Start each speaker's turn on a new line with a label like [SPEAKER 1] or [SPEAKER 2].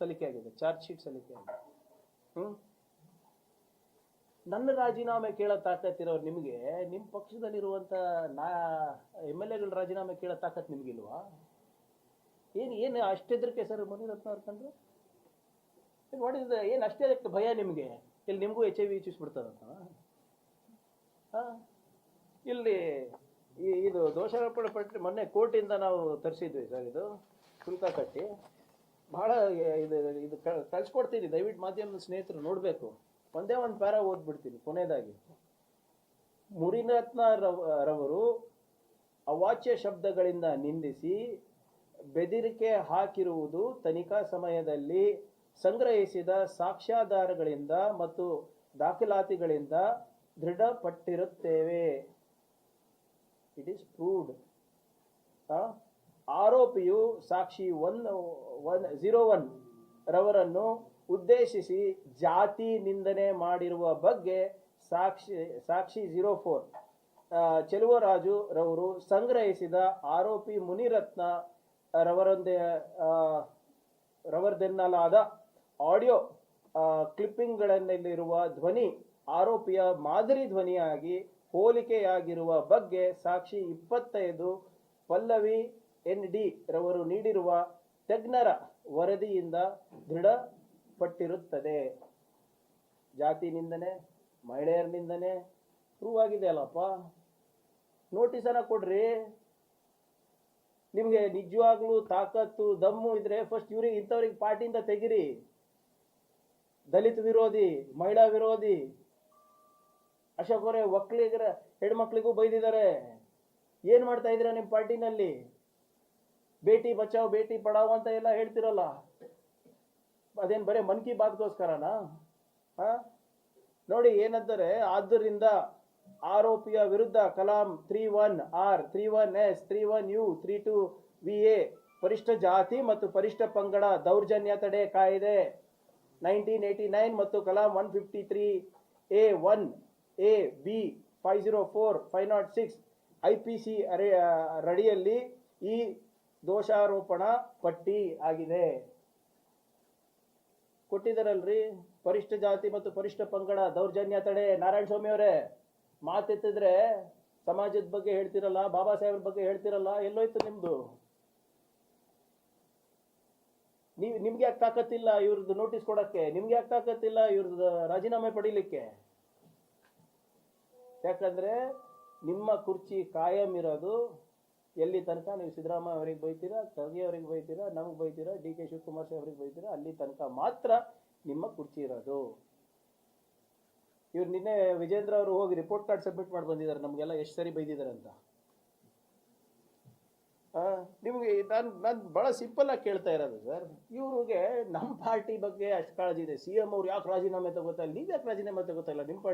[SPEAKER 1] ಸಲ್ಲಿಕೆ ಆಗಿದೆ, charge sheet ಸಲ್ಲಿಕೆ ಆಗಿದೆ. ಹ್ಞೂ ನನ್ನ ರಾಜೀನಾಮೆ ಕೇಳೋ ತಾಕತ್ತಿರೋರು ನಿಮಗೆ ನಿಮ್ಮ ಪಕ್ಷದಲ್ಲಿರುವಂಥ ನಾ, ಎಂ ಎಲ್ ಎಗಳ ರಾಜೀನಾಮೆ ಕೇಳೋ ತಾಕತ್ ನಿಮ್ಗಿಲ್ವಾ? ಏನು ಏನು ಅಷ್ಟೆದ್ರಕ್ಕೆ ಸರ್ ಮುನಿರತ್ನ ಅವ್ರ ವಾಟ್ ಇಸ್ ಏನು ಅಷ್ಟೇ ಭಯ ನಿಮಗೆ? ಇಲ್ಲಿ ನಿಮಗೂ ಎಚ್ ಐ ವಿ ಚೂಸ್ಬಿಡ್ತಾರಂತ ಹಾಂ? ಇಲ್ಲಿ ಇದು ದೋಷಾರೋಪಣೆ ಪಟ್ಟಿ ಮೊನ್ನೆ ಕೋರ್ಟಿಂದ ನಾವು ತರಿಸಿದ್ವಿ ಸರ್ ಇದು, ಶುಲ್ಕ ಕಟ್ಟಿ. ಬಹಳ ಇದು ಇದು ಕಳ್ಸ್ಕೊಡ್ತೀನಿ. ದಯವಿಟ್ಟು ಮಾಧ್ಯಮದ ಸ್ನೇಹಿತರು ನೋಡಬೇಕು. ಒಂದೇ ಒಂದು ಪ್ಯಾರ ಓದ್ಬಿಡ್ತೀನಿ, ಕೊನೆಯದಾಗಿ. ಮುರಿರತ್ನ ರವ್ ರವರು ಅವಾಚ್ಯ ಶಬ್ದಗಳಿಂದ ನಿಂದಿಸಿ ಬೆದರಿಕೆ ಹಾಕಿರುವುದು ತನಿಖಾ ಸಮಯದಲ್ಲಿ ಸಂಗ್ರಹಿಸಿದ ಸಾಕ್ಷ್ಯಾಧಾರಗಳಿಂದ ಮತ್ತು ದಾಖಲಾತಿಗಳಿಂದ ದೃಢಪಟ್ಟಿರುತ್ತೇವೆ. ಇಟ್ ಈಸ್ ಪ್ರೂವ್ಡ್ ಆರೋಪಿಯು ಸಾಕ್ಷಿ ಒನ್ ಒನ್ ಝೀರೋ ಒನ್ ರವರನ್ನು ಉದ್ದೇಶಿಸಿ ಜಾತಿ ನಿಂದನೆ ಮಾಡಿರುವ ಬಗ್ಗೆ ಸಾಕ್ಷಿ ಸಾಕ್ಷಿ ಝೀರೋ ಫೋರ್ ಚೆಲುವರಾಜು ರವರು ಸಂಗ್ರಹಿಸಿದ ಆರೋಪಿ ಮುನಿರತ್ನ ರವರೊಂದೇ ರವರದೆನ್ನಲಾದ ಆಡಿಯೋ ಕ್ಲಿಪ್ಪಿಂಗ್ಗಳಲ್ಲಿರುವ ಧ್ವನಿ, ಆರೋಪಿಯ ಮಾದರಿ ಧ್ವನಿಯಾಗಿ ಹೋಲಿಕೆಯಾಗಿರುವ ಬಗ್ಗೆ ಸಾಕ್ಷಿ ಇಪ್ಪತ್ತೈದು ಪಲ್ಲವಿ ಎನ್ ಡಿ ರವರು ನೀಡಿರುವ ತಜ್ಞರ ವರದಿಯಿಂದ ದೃಢಪಟ್ಟಿರುತ್ತದೆ. ಜಾತಿ ನಿಂದನೆ ಮಹಿಳೆಯರ ನಿಂದನೆ ಪ್ರೂವ್ ಆಗಿದೆ ಅಲ್ಲಪ್ಪ ಕೊಡ್ರಿ. ನಿಮಗೆ ನಿಜವಾಗ್ಲೂ ತಾಕತ್ತು, ದಮ್ಮು ಇದ್ರೆ ಫಸ್ಟ್ ಇವ್ರಿಗೆ ಇಂಥವ್ರಿಗೆ ಪಾರ್ಟಿಯಿಂದ ತೆಗಿರಿ. ದಲಿತ ವಿರೋಧಿ, ಮಹಿಳಾ ವಿರೋಧಿ, ಅಶೋಕ್ ಅವರೇ, ಒಕ್ಕಲಿಗರ ಹೆಣ್ಮಕ್ಳಿಗೂ ಬೈದಿದ್ದಾರೆ. ಏನ್ ಮಾಡ್ತಾ ಇದ್ದೀರಾ ನಿಮ್ಮ ಪಾರ್ಟಿನಲ್ಲಿ? ಬೇಟಿ ಬಚಾವ್, ಬೇಟಿ ಪಡಾವ್ ಅಂತ ಎಲ್ಲ ಹೇಳ್ತಿರಲ್ಲ. ಅದೇನ್ ಬರೀ ಮನ್ ಕಿ ಬಾತ್ಗೋಸ್ಕರನಾ? ಹಾ? ನೋಡಿ, ಏನಂದರೆ ಆದ್ದರಿಂದ ಆರೋಪಿಯ ವಿರುದ್ಧ Kalam three one R, three one S, three one U, three two V A, ಪರಿಷ್ಠ ಜಾತಿ ಮತ್ತು ಪರಿಷ್ಠ ಪಂಗಡ ದೌರ್ಜನ್ಯ ತಡೆ ಕಾಯ್ದೆ ನೈನ್ಟೀನ್ ಏಯ್ಟಿ ನೈನ್ ಮತ್ತು Kalam one fifty three A one, A B five zero four, five not six, I P C ರಡಿಯಲ್ಲಿ ಈ ದೋಷಾರೋಪಣ ಪಟ್ಟಿ ಆಗಿದೆ. ಕೊಟ್ಟಿದ್ದಾರಲ್ರಿ? ಪರಿಷ್ಠ ಜಾತಿ ಮತ್ತು ಪರಿಷ್ಠ ಪಂಗಡ, ದೌರ್ಜನ್ಯ ತಡೆ. ನಾರಾಯಣ ಸ್ವಾಮಿ ಅವರೇ, ಮಾತೆತ್ತಿದ್ರೆ ಸಮಾಜದ ಬಗ್ಗೆ ಹೇಳ್ತಿರಲ್ಲ, ಬಾಬಾ ಸಾಹೇಬ್ರ ಬಗ್ಗೆ ಹೇಳ್ತಿರಲ್ಲ, ಎಲ್ಲೋಯ್ತು ನಿಮ್ದು? ನೀವ್, ನಿಮ್ಗೆ ಯಾಕೆ ತಾಕತ್ತಿಲ್ಲ ಇವ್ರದ್ದು ನೋಟಿಸ್ ಕೊಡಕ್ಕೆ? ನಿಮ್ಗೆ ಯಾಕೆ ತಾಕತ್ತಿಲ್ಲ ಇವ್ರದ್ದು ರಾಜೀನಾಮೆ ಪಡೀಲಿಕ್ಕೆ? ಯಾಕಂದ್ರೆ ನಿಮ್ಮ ಕುರ್ಚಿ ಕಾಯಂ ಇರೋದು ಎಲ್ಲಿ ತನಕ ನೀವು ಸಿದ್ದರಾಮಯ್ಯ ಅವರಿಗೆ ಬೈತೀರಾ, ಖರ್ಗೆ ಅವರಿಗೆ ಬೈತೀರಾ, ನಮಗೆ ಬೈತೀರಾ, ಡಿ ಕೆ ಶಿವಕುಮಾರ್ ಸಾಹೇಬ್ರಿಗೆ ಬೈತೀರಾ, ಅಲ್ಲಿ ತನಕ ಮಾತ್ರ ನಿಮ್ಮ ಕುರ್ಚಿ ಇರೋದು. ಇವ್ರು ನಿನ್ನೆ ವಿಜೇಂದ್ರ ಅವರು ಹೋಗಿ ರಿಪೋರ್ಟ್ ಕಾರ್ಡ್ ಸಬ್ಮಿಟ್ ಮಾಡಿ ಬಂದಿದ್ದಾರೆ ನಮಗೆಲ್ಲ ಎಷ್ಟು ಸರಿ ಬೈದಿದ್ದಾರೆ ಅಂತ. ನಿಮಗೆ ನಾನು ನಾನು ಭಾಳ ಸಿಂಪಲ್ ಆಗಿ ಕೇಳ್ತಾ ಇರೋದು ಸರ್. ಇವ್ರಿಗೆ ನಮ್ಮ ಪಾರ್ಟಿ ಬಗ್ಗೆ ಅಷ್ಟು ಕಾಳಜಿ ಇದೆ. ಸಿ ಎಂ ಅವ್ರು ಯಾಕೆ ರಾಜೀನಾಮೆ ತಗೋತಾ ಇಲ್ಲ? ನೀವು ಯಾಕೆ ರಾಜೀನಾಮೆ ತಗೋತಾ ಇಲ್ಲ? ನಿಮ್ಮ ಪಾರ್ಟಿ